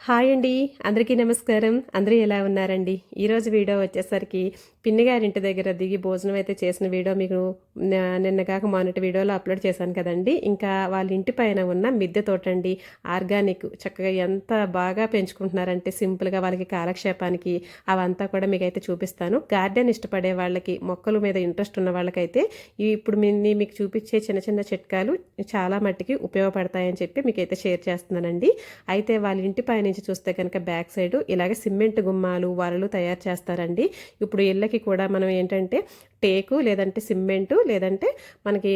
Hi అండి అందరికీ నమస్కారం. అందరూ ఎలా ఉన్నారండి? ఈరోజు వీడియో వచ్చేసరికి పిన్ని గారింటి దగ్గర దిగి భోజనం అయితే చేసిన వీడియో మీకు న- నిన్న కాక మొన్నటి వీడియోలో అప్లోడ్ చేశాను కదండి. ఇంకా వాళ్ళ ఇంటి పైన ఉన్న మిద్దె తోట అండి ఆర్గానిక్ చక్కగా ఎంత బాగా పెంచుకుంటున్నారంటే సింపుల్గా వాళ్ళకి కాలక్షేపానికి అవంతా కూడా మీకు అయితే చూపిస్తాను. గార్డెన్ ఇష్టపడే వాళ్ళకి మొక్కల మీద ఇంట్రెస్ట్ ఉన్న వాళ్ళకైతే ఇప్పుడు మీ మీకు చూపించే చిన్న చిన్న చిట్కాలు చాలా మట్టికి ఉపయోగపడతాయని చెప్పి మీకు అయితే షేర్ చేస్తున్నానండి. అయితే వాళ్ళ ఇంటి పైనుంచి చూస్తే కనుక బ్యాక్ సైడ్ ఇలాగ సిమెంట్ గుమ్మాలు వరలు తయారు చేస్తారండి. ఇప్పుడు ఇళ్ళకి కూడా మనం ఏంటంటే టేకు లేదంటే సిమెంటు లేదంటే మనకి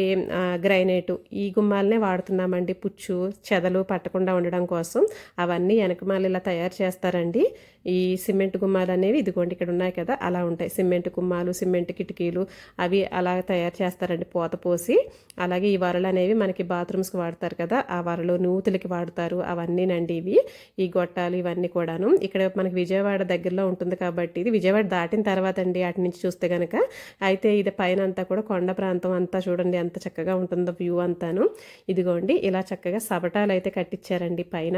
గ్రైనేటు ఈ గుమ్మాలనే వాడుతున్నామండి. పుచ్చు చెదలు పట్టకుండా ఉండడం కోసం అవన్నీ వెనకమాల ఇలా తయారు చేస్తారండి. ఈ సిమెంట్ గుమ్మాలు అనేవి ఇదిగోండి ఇక్కడ ఉన్నాయి కదా అలా ఉంటాయి. సిమెంట్ గుమ్మాలు సిమెంట్ కిటికీలు అవి అలా తయారు చేస్తారండి పోత పోసి. అలాగే ఈ వరలు అనేవి మనకి బాత్రూమ్స్కి వాడతారు కదా ఆ వరలు నూతులకి వాడతారు. అవన్నీనండి ఇవి ఈ గొట్టాలు ఇవన్నీ కూడాను. ఇక్కడ మనకి విజయవాడ దగ్గరలో ఉంటుంది కాబట్టి ఇది విజయవాడ దాటిన తర్వాత అండి అటు నుంచి చూస్తే కనుక అయితే ఇది పైన అంతా కూడా కొండ ప్రాంతం అంతా చూడండి ఎంత చక్కగా ఉంటుందో వ్యూ అంతాను. ఇదిగోండి ఇలా చక్కగా సబటాలు అయితే కట్టించారండి పైన.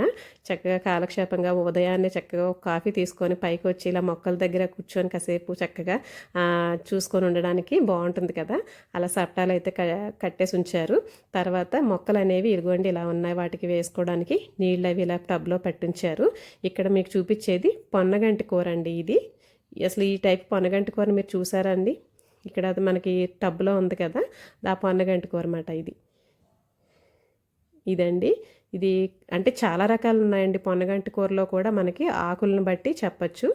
చక్కగా కాలక్షేపంగా ఉదయాన్నే చక్కగా కాఫీ తీసుకొని పైకి వచ్చి ఇలా మొక్కల దగ్గర కూర్చొని కాసేపు చక్కగా చూసుకొని ఉండడానికి బాగుంటుంది కదా. అలా సట్టాలు అయితే కట్టేసి ఉంచారు. తర్వాత మొక్కలు అనేవి ఇదిగోండి ఇలా ఉన్నాయి. వాటికి వేసుకోవడానికి నీళ్ళు అవి ఇలా టబ్లో పెట్టించారు. ఇక్కడ మీకు చూపించేది పొన్నగంటి కూర అండి ఇది. అసలు ఈ టైప్ పొన్నగంటి కూర మీరు చూసారా అండి? ఇక్కడ అది మనకి టబ్లో ఉంది కదా. ఆ పొన్నగంటి కూర అన్నమాట ఇది. ఇదండి. ఇది అంటే చాలా రకాలు ఉన్నాయండి పొన్నగంటి కూరలో కూడా మనకి ఆకులను బట్టి చెప్పచ్చు.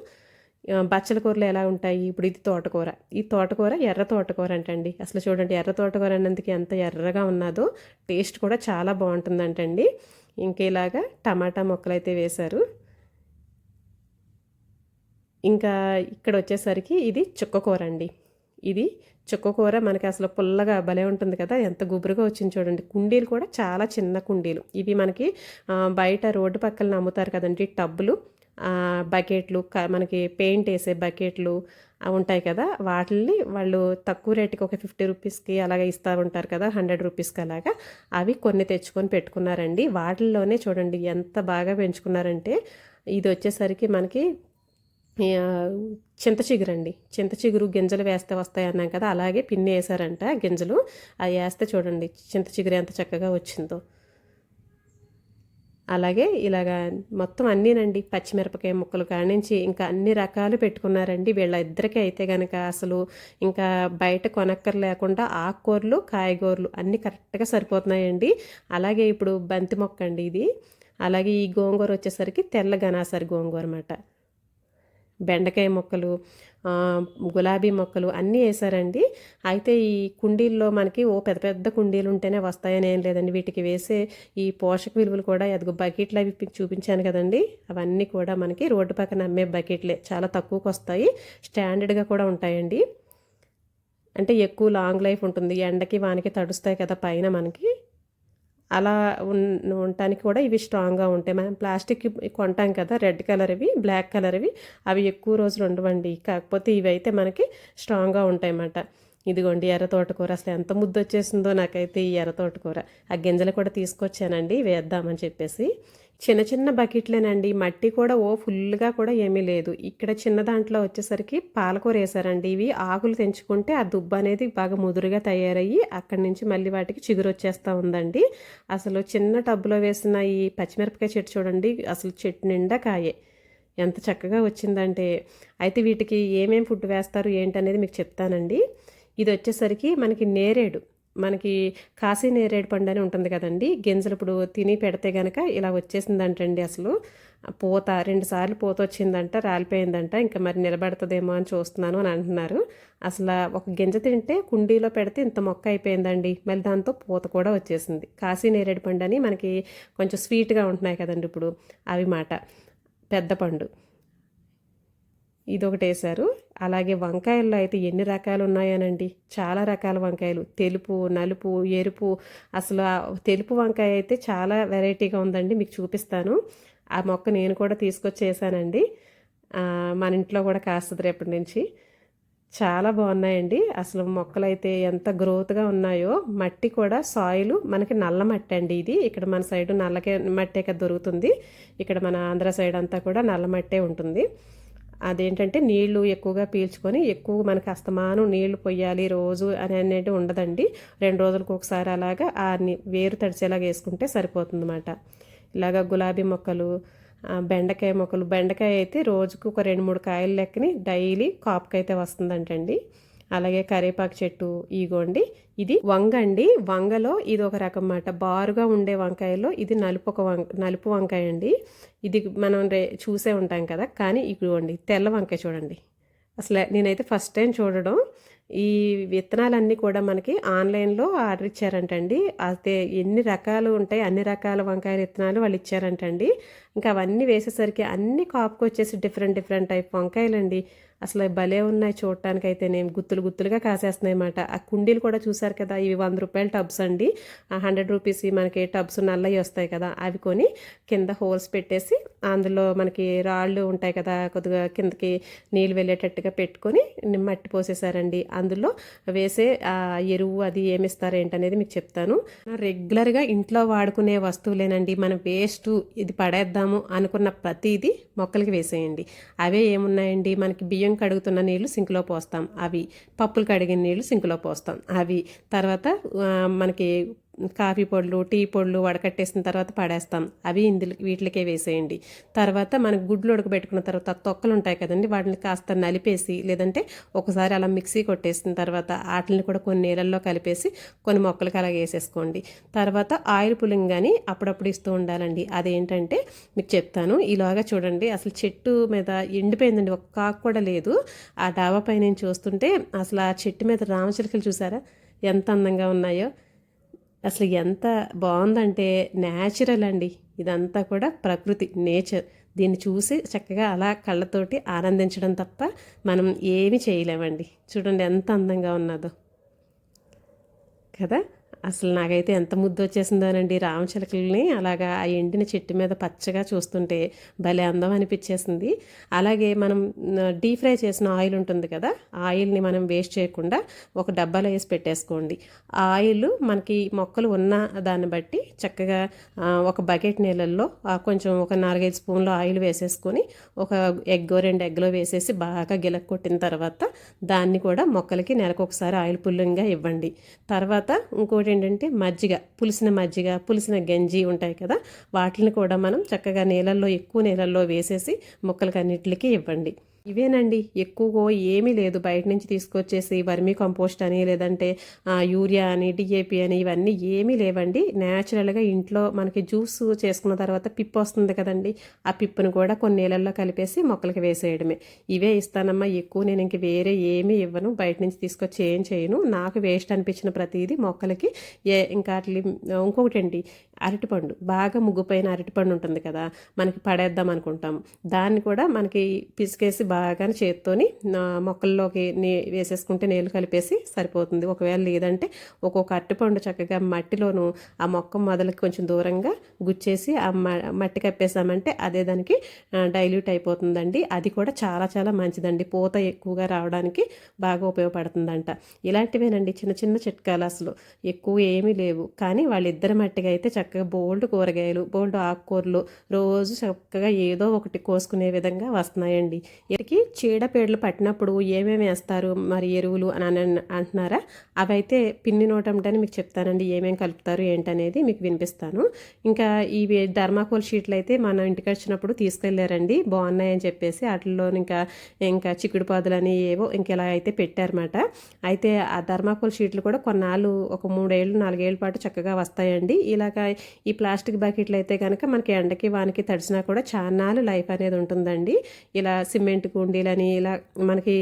బచ్చల కూరలు ఎలా ఉంటాయి? ఇప్పుడు ఇది తోటకూర. ఈ తోటకూర ఎర్ర తోటకూర అంటండి. అసలు చూడండి ఎర్ర తోటకూర అన్నందుకు ఎంత ఎర్రగా ఉన్నదో టేస్ట్ కూడా చాలా బాగుంటుందంటండి. ఇంకేలాగా టమాటా మొక్కలు అయితే వేశారు. ఇంకా ఇక్కడ వచ్చేసరికి ఇది చుక్కకూర అండి. ఇది చుక్కకూర మనకి అసలు పుల్లగా భలే ఉంటుంది కదా. ఎంత గుబురుగా వచ్చింది చూడండి. కుండీలు కూడా చాలా చిన్న కుండీలు. ఇవి మనకి బయట రోడ్డు పక్కన అమ్ముతారు కదండి టబ్బులు. బకెట్లు మనకి పెయింట్ వేసే బకెట్లు ఉంటాయి కదా. వాటిని వాళ్ళు తక్కువ రేటుకి ఒక ఫిఫ్టీ రూపీస్కి అలాగే ఇస్తూ ఉంటారు కదా హండ్రెడ్ రూపీస్కి అలాగా. అవి కొన్ని తెచ్చుకొని పెట్టుకున్నారండి. వాటిల్లోనే చూడండి ఎంత బాగా పెంచుకున్నారంటే ఇది వచ్చేసరికి మనకి చింత చిగురండి చింత చిగురు గింజలు వేస్తే వస్తాయి అన్నాం కదా అలాగే పిన్ని వేసారంట గింజలు. అవి వేస్తే చూడండి చింత చిగురు ఎంత చక్కగా వచ్చిందో. అలాగే ఇలాగా మొత్తం అన్నీనండి పచ్చిమిరపకాయ ముక్కలు కానించి ఇంకా అన్ని రకాలు పెట్టుకున్నారండి. వీళ్ళ ఇద్దరికి అయితే కనుక అసలు ఇంకా బయట కొనక్కర లేకుండా ఆకుకూరలు కాయగూరలు అన్నీ కరెక్ట్గా సరిపోతున్నాయండి. అలాగే ఇప్పుడు బంతి మొక్క అండి ఇది. అలాగే ఈ గోంగూర వచ్చేసరికి తెల్ల గనాసరి గోంగూర అన్నమాట. బెండకాయ మొక్కలు గులాబీ మొక్కలు అన్నీ వేసారండి అయితే ఈ కుండీల్లో మనకి ఓ పెద్ద పెద్ద కుండీలు ఉంటేనే వస్తాయని ఏం లేదండి. వీటికి వేసే ఈ పోషక విలువలు కూడా ఎదుగు బకెట్లు అవి చూపించాను కదండి. అవన్నీ కూడా మనకి రోడ్డు పక్కన అమ్మే బకెట్లే చాలా తక్కువకు వస్తాయి. స్టాండర్డ్గా కూడా ఉంటాయండి. అంటే ఎక్కువ లాంగ్ లైఫ్ ఉంటుంది. ఎండకి వానికి తడుస్తాయి కదా పైన మనకి. అలా ఉండటానికి కూడా ఇవి స్ట్రాంగ్గా ఉంటాయి. మనం ప్లాస్టిక్ కొంటాం కదా రెడ్ కలర్ ఇవి బ్లాక్ కలర్ ఇవి అవి ఎక్కువ రోజులు ఉండవండి. కాకపోతే ఇవి అయితే మనకి స్ట్రాంగ్గా ఉంటాయి అన్నమాట ఇదిగోండి ఎర్ర తోటకూర. అసలు ఎంత ముద్దు వచ్చేసిందో నాకైతే ఈ ఎర్ర తోటకూర. ఆ గింజలు కూడా తీసుకొచ్చానండి వేద్దామని చెప్పేసి. చిన్న చిన్న బకెట్లేనండి మట్టి కూడా ఓ ఫుల్గా కూడా ఏమీ లేదు. ఇక్కడ చిన్న దాంట్లో వచ్చేసరికి పాలకూర వేసారండి. ఇవి ఆకులు తెంచుకుంటే ఆ దుబ్బ అనేది బాగా ముదురుగా తయారయ్యి అక్కడి నుంచి మళ్ళీ వాటికి చిగురు వచ్చేస్తూ ఉందండి. అసలు చిన్న టబ్బులో వేసిన ఈ పచ్చిమిరపకాయ చెట్టు చూడండి అసలు చెట్టు నిండా కాయే. ఎంత చక్కగా వచ్చిందంటే. అయితే వీటికి ఏమేమి ఫుడ్ వేస్తారు ఏంటనేది మీకు చెప్తానండి. ఇది వచ్చేసరికి మనకి నేరేడు. మనకి కాశీ నేరేడు పండు అని ఉంటుంది కదండి. గింజలు ఇప్పుడు తిని పెడితే గనక ఇలా వచ్చేసిందంటండి అసలు. పూత రెండు సార్లు పూత వచ్చిందంట రాలిపోయిందంట ఇంకా మరి నిలబడుతుందేమో అని చూస్తున్నాను అని అంటున్నారు. అసలు ఒక గింజ తింటే కుండీలో పెడితే ఇంత మొక్క అయిపోయిందండి. మళ్ళీ దాంతో పూత కూడా వచ్చేసింది. కాశీ నేరేడు పండు అని మనకి కొంచెం స్వీట్గా ఉంటున్నాయి కదండి ఇప్పుడు అవి మాట. పెద్ద పండు. ఇదొకటి వేశారు అలాగే వంకాయల్లో అయితే ఎన్ని రకాలు ఉన్నాయనండి చాలా రకాల వంకాయలు. తెలుపు నలుపు ఎరుపు. అసలు తెలుపు వంకాయ అయితే చాలా వెరైటీగా ఉందండి. మీకు చూపిస్తాను. ఆ మొక్క నేను కూడా తీసుకొచ్చేసానండి. మన ఇంట్లో కూడా కాస్తుంది రేపటి నుంచి. చాలా బాగున్నాయండి. అసలు మొక్కలైతే ఎంత గ్రోత్గా ఉన్నాయో. మట్టి కూడా సాయిల్. మనకి నల్ల మట్టి అండి ఇది. ఇక్కడ మన సైడ్ నల్లకే మట్టే కదా దొరుకుతుంది. ఇక్కడ మన ఆంధ్ర సైడ్ అంతా కూడా నల్ల మట్టే ఉంటుంది. అదేంటంటే నీళ్ళు ఎక్కువగా పీల్చుకొని ఎక్కువ మనకి అస్తమానం నీళ్ళు పొయ్యాలి రోజు అని అనేది ఉండదండి. రెండు రోజులకు ఒకసారి అలాగా ఆ వేరు తడిచేలాగా వేసుకుంటే సరిపోతుంది అన్నమాట ఇలాగ గులాబీ మొక్కలు బెండకాయ మొక్కలు బెండకాయ అయితే రోజుకు ఒక రెండు మూడు కాయలు లెక్కని డైలీ కాపుకైతే వస్తుందంటండి. అలాగే కరివేపాకు చెట్టు ఇగోండి. ఇది వంగ అండి వంగలో ఇది ఒక రకం మాట బారుగా ఉండే వంకాయలో ఇది నలుపు ఒక వంక నలుపు వంకాయ అండి ఇది మనం రే చూసే ఉంటాం కదా. కానీ ఇదిగోండి తెల్ల వంకాయ చూడండి. అసలు నేనైతే ఫస్ట్ టైం చూడడం. ఈ విత్తనాలన్నీ కూడా మనకి ఆన్లైన్లో ఆర్డర్ ఇచ్చారంటండి. అయితే ఎన్ని రకాలు ఉంటాయి అన్ని రకాల వంకాయల విత్తనాలు వాళ్ళు ఇచ్చారంటండి. ఇంకా అవన్నీ వేసేసరికి అన్ని కాపుకి వచ్చేసి డిఫరెంట్ డిఫరెంట్ టైప్ వంకాయలండి. అసలు భలే ఉన్నాయి చూడటానికి నేను గుత్తులు గుత్తులుగా కాసేస్తున్నాయి అన్నమాట ఆ కుండీలు కూడా చూసారు కదా ఇవి వంద రూపాయల టబ్స్ అండి. హండ్రెడ్ రూపీస్ మనకి టబ్స్ నల్లవి వస్తాయి కదా అవి కొని కింద హోల్స్ పెట్టేసి అందులో మనకి రాళ్ళు ఉంటాయి కదా కొద్దిగా కిందకి నీళ్ళు వెళ్ళేటట్టుగా పెట్టుకొని మట్టి పోసేసారండి. అందులో వేసే ఎరువు అది ఏమిస్తారు ఏంటనేది మీకు చెప్తాను. రెగ్యులర్గా ఇంట్లో వాడుకునే వస్తువులేనండి. మనం వేస్ట్ ఇది పడేద్దాం వేద్దాము అనుకున్న ప్రతిదీ మొక్కలకి వేసేయండి. అవే ఏమున్నాయండి? మనకి బియ్యం కడుగుతున్న నీళ్ళు సింక్లో పోస్తాం. అవి పప్పులు కడిగిన నీళ్ళు సింక్లో పోస్తాం. అవి తర్వాత మనకి కాఫీ పొడులు టీ పొడులు వడకట్టేసిన తర్వాత పడేస్తాం. అవి ఇందులో వీటికే వేసేయండి. తర్వాత మనకు గుడ్లు ఉడకబెట్టుకున్న తర్వాత తొక్కలు ఉంటాయి కదండి వాటిని కాస్త నలిపేసి లేదంటే ఒకసారి అలా మిక్సీ కొట్టేసిన తర్వాత వాటిని కూడా కొన్ని నీళ్ళల్లో కలిపేసి కొన్ని మొక్కలకి అలా వేసేసుకోండి. తర్వాత ఆయిల్ పులింగ్ కానీ అప్పుడప్పుడు ఇస్తూ ఉండాలండి. అదేంటంటే మీకు చెప్తాను ఇలాగా చూడండి అసలు చెట్టు మీద ఎండిపోయిందండి ఒక్క కాకు కూడా లేదు. ఆ డాబా పై నేను చూస్తుంటే అసలు ఆ చెట్టు మీద రామచిలుకలు చూసారా? ఎంత అందంగా ఉన్నాయో. అసలు ఎంత బాగుందంటే న్యాచురల్ అండి. ఇదంతా కూడా ప్రకృతి నేచర్ దీన్ని చూసి చక్కగా అలా కళ్ళతోటి ఆనందించడం తప్ప మనం ఏమి చేయలేమండి. చూడండి ఎంత అందంగా ఉన్నదో. కదా? అసలు నాకైతే ఎంత ముద్దు వచ్చేసిందోనండి రామచిలకల్ని అలాగా ఆ ఎండిన చెట్టు మీద పచ్చగా చూస్తుంటే భలే అందం అనిపించేసింది. అలాగే మనం డీప్ ఫ్రై చేసిన ఆయిల్ ఉంటుంది కదా ఆయిల్ని మనం వేస్ట్ చేయకుండా ఒక డబ్బాలో వేసి పెట్టేసుకోండి. ఆ ఆయిల్ మనకి మొక్కలు ఉన్న దాన్ని బట్టి చక్కగా ఒక బకెట్ నీళ్ళల్లో కొంచెం ఒక నాలుగైదు స్పూన్లు ఆయిల్ వేసేసుకొని ఒక ఎగ్గో రెండు ఎగ్లో వేసేసి బాగా గిలక కొట్టిన తర్వాత దాన్ని కూడా మొక్కలకి నెలకు ఒకసారి ఆయిల్ పుల్లింగ్గా ఇవ్వండి. తర్వాత ఇంకోటి ఇంకోటి ఏంటంటే మజ్జిగ పులిసిన మజ్జిగ పులిసిన గంజి ఉంటాయి కదా వాటిని కూడా మనం చక్కగా నీళ్ళల్లో ఎక్కువ నీళ్ళల్లో వేసేసి మొక్కలకి అన్నిటికీ ఇవ్వండి. ఇవేనండి. ఎక్కువగా ఏమీ లేదు. బయట నుంచి తీసుకొచ్చేసి వర్మీ కంపోస్ట్ అని లేదంటే యూరియా అని డిఏపి అని ఇవన్నీ ఏమీ లేవండి. న్యాచురల్గా ఇంట్లో మనకి జ్యూస్ చేసుకున్న తర్వాత పిప్పు వస్తుంది కదండి. ఆ పిప్పును కూడా కొన్ని నీళ్ళల్లో కలిపేసి మొక్కలకి వేసేయడమే. ఇవే ఇస్తానమ్మా. ఎక్కువ నేను ఇంక వేరే ఏమీ ఇవ్వను. బయట నుంచి తీసుకొచ్చి ఏం చేయను. నాకు వేస్ట్ అనిపించిన ప్రతిదీ మొక్కలకి ఏ ఇంకా ఇంకొకటి అండి అరటిపండు. బాగా ముగ్గుపోయిన అరటిపండు ఉంటుంది కదా. మనకి పడేద్దాం అనుకుంటాం. దాన్ని కూడా మనకి పిసికేసి బాగా చేత్తోని మొక్కల్లోకి నీ వేసేసుకుంటే నీళ్ళు కలిపేసి సరిపోతుంది. ఒకవేళ లేదంటే ఒక్కొక్క అరటిపండు చక్కగా మట్టిలోను ఆ మొక్క మొదలకి కొంచెం దూరంగా గుచ్చేసి ఆ మట్టి కప్పేసామంటే అదే దానికి డైల్యూట్ అయిపోతుందండి. అది కూడా చాలా చాలా మంచిదండి. పూత ఎక్కువగా రావడానికి బాగా ఉపయోగపడుతుందంట. ఇలాంటివేనండి చిన్న చిన్న చిట్కాలు అసలు. ఎక్కువ ఏమీ లేవు. కానీ వాళ్ళిద్దరి మట్టిగా అయితే చక్కగా చక్కగా బోల్డ్ కూరగాయలు బోల్డ్ ఆకుకూరలు రోజు చక్కగా ఏదో ఒకటి కోసుకునే విధంగా వస్తున్నాయండి. ఇక్కడికి చీడపేడలు పట్టినప్పుడు ఏమేమి వేస్తారు? మరి ఎరువులు అని అంటున్నారా? అవైతే పిన్ని నోటంటని మీకు చెప్తానండి. ఏమేమి కలుపుతారు? ఏంటనేది మీకు వినిపిస్తాను. ఇంకా ఇవి ధర్మాకోల్ షీట్లు అయితే మన ఇంటికి వచ్చినప్పుడు తీసుకెళ్ళారండి. బాగున్నాయని చెప్పేసి వాటిల్లో ఇంకా ఇంకా చిక్కుడు పాదులని ఏవో ఇంకెలా అయితే పెట్టారన్నమాట. అయితే ఆ ధర్మాకోల్ షీట్లు కూడా కొన్నాళ్ళు ఒక మూడేళ్ళు నాలుగేళ్ళ పాటు చక్కగా వస్తాయండి. ఇలాగ ఈ ప్లాస్టిక్ బకెట్లు అయితే కనుక మనకి ఎండకి వానికి తడిసినా కూడా చాలా లైఫ్ అనేది ఉంటుందండి. ఇలా సిమెంట్ కుండీలని ఇలా మనకి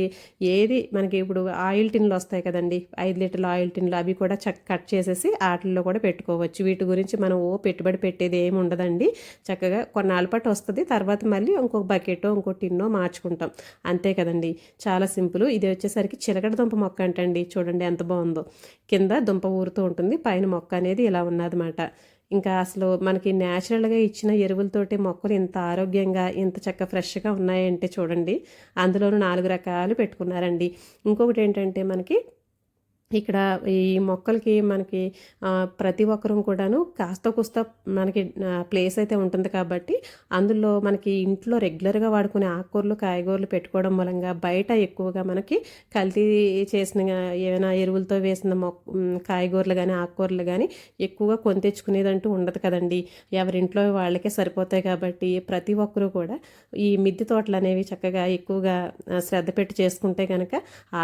ఏది మనకి ఇప్పుడు ఆయిల్ టిన్లు వస్తాయి కదండి. ఐదు లీటర్ల ఆయిల్ టిన్లు అవి కూడా చక్క కట్ చేసేసి వాటిల్లో కూడా పెట్టుకోవచ్చు. వీటి గురించి మనం ఓ పెట్టుబడి పెట్టేది ఏమి ఉండదండి. చక్కగా కొన్నాళ్ళ పాటు వస్తుంది. తర్వాత మళ్ళీ ఇంకొక బకెటో ఇంకో టిన్నో మార్చుకుంటాం. అంతే కదండి. చాలా సింపుల్. ఇది వచ్చేసరికి చిలకడ దుంప మొక్క అంటండి. చూడండి ఎంత బాగుందో. కింద దుంప ఊరుతూ ఉంటుంది. పైన మొక్క అనేది ఇలా ఉన్నదన్నమాట. ఇంకా అసలు మనకి న్యాచురల్గా ఇచ్చిన ఎరువులతోటి మొక్కలు ఇంత ఆరోగ్యంగా ఇంత చక్క ఫ్రెష్గా ఉన్నాయంటే చూడండి. అందులోనూ నాలుగు రకాలు పెట్టుకున్నారండి. ఇంకొకటి ఏంటంటే మనకి ఇక్కడ ఈ మొక్కలకి మనకి ప్రతి ఒక్కరూ కూడాను కాస్త కుస్త మనకి ప్లేస్ అయితే ఉంటుంది కాబట్టి అందులో మనకి ఇంట్లో రెగ్యులర్గా వాడుకునే ఆకుకూరలు కాయగూరలు పెట్టుకోవడం మూలంగా బయట ఎక్కువగా మనకి కల్తీ చేసిన ఏమైనా ఎరువులతో వేసిన మొక్క కాయగూరలు కానీ ఆకుకూరలు కానీ ఎక్కువగా కొని తెచ్చుకునేదంటూ ఉండదు కదండి. ఎవరింట్లో వాళ్ళకే సరిపోతాయి కాబట్టి ప్రతి ఒక్కరూ కూడా ఈ మిద్దె తోటలు అనేవి చక్కగా ఎక్కువగా శ్రద్ధ పెట్టి చేసుకుంటే కనుక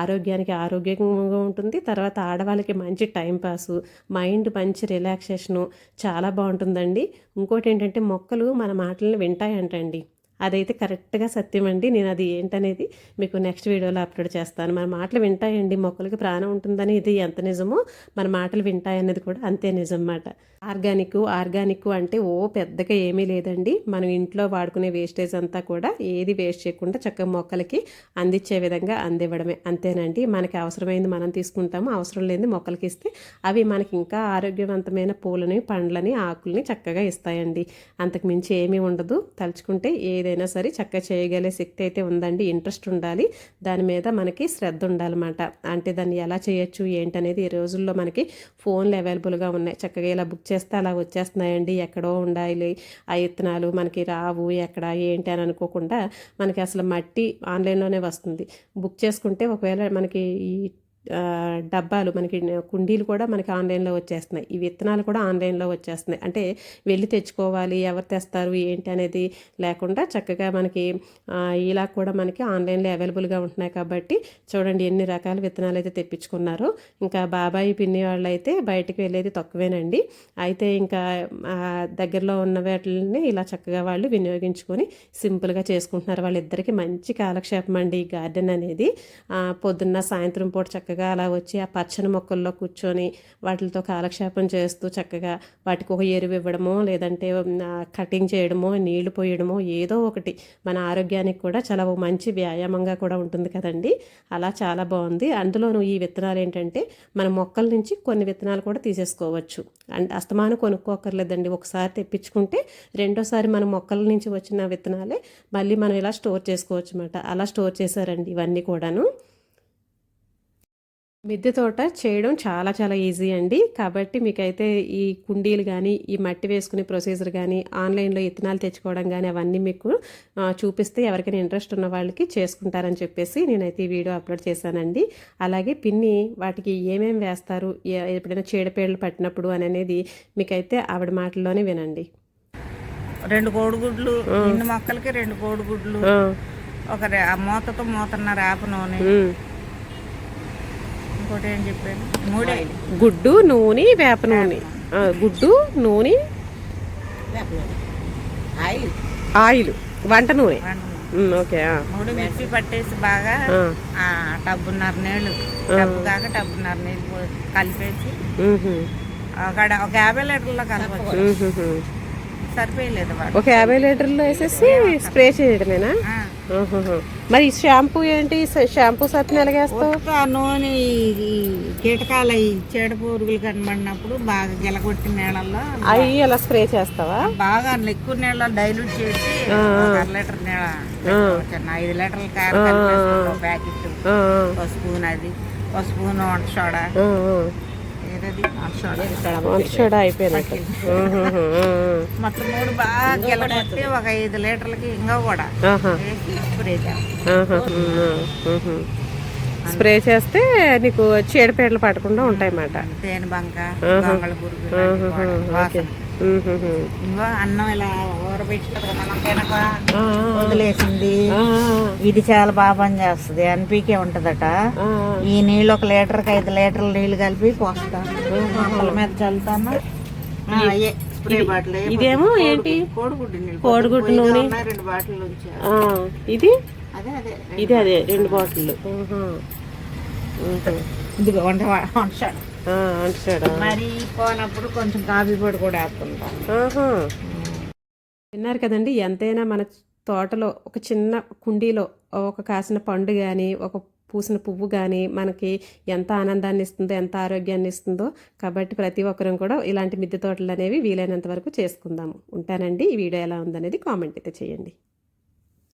ఆరోగ్యానికి ఆరోగ్యంగా ఉంటుంది. తర్వాత ఆడవాళ్ళకి మంచి టైంపాసు మైండ్ మంచి రిలాక్సేషను చాలా బాగుంటుందండి. ఇంకోటి ఏంటంటే మొక్కలు మన మాటలను వింటాయంటండి. అదైతే కరెక్ట్గా సత్యం అండి నేను అది ఏంటనేది మీకు నెక్స్ట్ వీడియోలో అప్లోడ్ చేస్తాను. మన మాటలు వింటాయండి. మొక్కలకి ప్రాణం ఉంటుందని ఇది ఎంత నిజమో మన మాటలు వింటాయనేది కూడా అంతే నిజం అన్నమాట ఆర్గానిక్ ఆర్గానిక్ అంటే ఓ పెద్దగా ఏమీ లేదండి. మనం ఇంట్లో వాడుకునే వేస్టేజ్ అంతా కూడా ఏది వేస్ట్ చేయకుండా చక్కగా మొక్కలకి అందించే విధంగా అందివ్వడమే. అంతేనండి. మనకి అవసరమైంది మనం తీసుకుంటాము. అవసరం లేని మొక్కలకి ఇస్తే అవి మనకి ఇంకా ఆరోగ్యవంతమైన పూలని పండ్లని ఆకుల్ని చక్కగా ఇస్తాయండి. అంతకు మించి ఏమీ ఉండదు. తలుచుకుంటే ఏదైనా సరే చక్కగా చేయగలిగే శక్తి అయితే ఉందండి ఇంట్రెస్ట్ ఉండాలి. దాని మీద మనకి శ్రద్ధ ఉండాలన్నమాట. అంటే దాన్ని ఎలా చేయొచ్చు ఏంటనేది ఈ రోజుల్లో మనకి ఫోన్లు అవైలబుల్గా ఉన్నాయి. చక్కగా ఇలా బుక్ చేస్తే అలా వచ్చేస్తున్నాయండి. ఎక్కడో ఉండాలి ఆ విత్తనాలు మనకి రావు ఎక్కడ ఏంటి అని అనుకోకుండా మనకి అసలు మట్టి ఆన్లైన్లోనే వస్తుంది. బుక్ చేసుకుంటే ఒకవేళ మనకి ఈ డబ్బాలు మనకి కుండీలు కూడా మనకి ఆన్లైన్లో వచ్చేస్తున్నాయి. ఈ విత్తనాలు కూడా ఆన్లైన్లో వచ్చేస్తున్నాయి. అంటే వెళ్ళి తెచ్చుకోవాలి ఎవరు తెస్తారు ఏంటి అనేది లేకుండా చక్కగా మనకి ఇలా కూడా మనకి ఆన్లైన్లో అవైలబుల్గా ఉంటున్నాయి కాబట్టి చూడండి ఎన్ని రకాల విత్తనాలు అయితే తెప్పించుకున్నారో. ఇంకా బాబాయి పిన్ని వాళ్ళు అయితే బయటకు వెళ్ళేది తక్కువేనండి. అయితే ఇంకా దగ్గరలో ఉన్న వాటిని ఇలా చక్కగా వాళ్ళు వినియోగించుకొని సింపుల్గా చేసుకుంటున్నారు. వాళ్ళిద్దరికీ మంచి కాలక్షేపం అండి ఈ గార్డెన్ అనేది. పొద్దున్న సాయంత్రం పూట చక్కగా చక్కగా అలా వచ్చి ఆ పచ్చని మొక్కల్లో కూర్చొని వాటితో కాలక్షేపం చేస్తూ చక్కగా వాటికి ఒక ఎరువు ఇవ్వడమో లేదంటే కటింగ్ చేయడమో నీళ్ళు పోయడమో ఏదో ఒకటి మన ఆరోగ్యానికి కూడా చాలా మంచి వ్యాయామంగా కూడా ఉంటుంది కదండి. అలా చాలా బాగుంది. అందులోనూ ఈ విత్తనాలు ఏంటంటే మన మొక్కల నుంచి కొన్ని విత్తనాలు కూడా తీసేసుకోవచ్చు. అండ్ అస్తమానం కొనుక్కోకర్లేదండి ఒకసారి తెప్పించుకుంటే రెండోసారి మన మొక్కల నుంచి వచ్చిన విత్తనాలే మళ్ళీ మనం ఇలా స్టోర్ చేసుకోవచ్చు అనమాట అలా స్టోర్ చేశారండి ఇవన్నీ కూడాను. మిద్దె తోట చేయడం చాలా చాలా ఈజీ అండి. కాబట్టి మీకైతే ఈ కుండీలు కానీ ఈ మట్టి వేసుకునే ప్రొసీజర్ కానీ ఆన్లైన్లో ఇత్తనాలు తెచ్చుకోవడం కానీ అవన్నీ మీకు చూపిస్తే ఎవరికైనా ఇంట్రెస్ట్ ఉన్న వాళ్ళకి చేసుకుంటారని చెప్పేసి నేనైతే ఈ వీడియో అప్లోడ్ చేశానండి. అలాగే పిన్ని వాటికి ఏమేమి వేస్తారు ఎప్పుడైనా చీడపేడలు పట్టినప్పుడు అని అనేది మీకైతే ఆవిడ మాటల్లోనే వినండి. రెండు కోడిగుడ్లు మొక్కలకి రెండు కోడిగుడ్లు ఒక మూతతో మూతన్న రేప నూనె. ఇంకోటి ఏం చెప్పాను మూడే. గుడ్డు నూనె వేప నూనె. గుడ్డు నూనె. ఆయిల్. వంట నూనె. ఓకే. మూడు మిక్సీ పట్టేసి బాగా టబ్బున్నర నీళ్ళు. టబ్బు కాక టబ్బున్నర నీళ్ళు కలిపేసి ఒక ఒక యాభై లీటర్లో కలపచ్చు. సరిపోయలేదు ఒక యాభై లీటర్లు వేసేసి స్ప్రే చేయడమేనా. మరి ఈ షాంపూ ఏంటి? షాంపూ సత్తుని ఎలాగేస్తావు? నూనె కీటకాలు చీడ పురుగులు కనబడినప్పుడు బాగా గిలగొట్టిన నీళ్ళల్లో అవి అలా స్ప్రే చేస్తావా? బాగా ఎక్కువ నీళ్ళ డైల్యూట్ చేసి అర లీటర్ నీళ్ళ ఐదు లీటర్ల కారం ప్యాకెట్ ఒక స్పూన్ అది ఒక స్పూన్ వంట సోడా. సోడా అయిపోయినట్టు. మొత్తం మూడు బాగా గిలగొట్టి ఒక ఐదు లీటర్లకి ఇంకా కూడా. స్ప్రే చేస్తాం నీకు చీడపీడలు పడకుండా ఉంటాయన్నమాట. తేనె బంక అన్నం ఇలా వదిలేసింది. ఇది చాలా బాగా పనిచేస్తుంది ఎన్పీకే ఉంటదట. ఈ నీళ్ళు ఒక లీటర్కి ఐదు లీటర్ల నీళ్ళు కలిపి పోస్తాను మొక్కల మీద చల్లుతాను. బాటిల్. ఇదేమో ఏంటి? కోడిగుడ్డు నూనె. రెండు బాటిల్ ఇది? ఇది అదే రెండు. ఉహు. ఇదిగో వంట వంట మరి పోనప్పుడు కొంచెం కాఫీ పొడి కూడా వేస్తుంటాం. విన్నారు కదండి ఎంతైనా మన తోటలో ఒక చిన్న కుండీలో ఒక కాసిన పండు కానీ ఒక పూసిన పువ్వు కానీ మనకి ఎంత ఆనందాన్ని ఇస్తుందో ఎంత ఆరోగ్యాన్ని ఇస్తుందో కాబట్టి ప్రతి ఒక్కరం కూడా ఇలాంటి మిద్దె తోటలు అనేవి వీలైనంత వరకు చేసుకుందాము. ఉంటానండి ఈ వీడియో ఎలా ఉందనేది కామెంట్ అయితే చేయండి.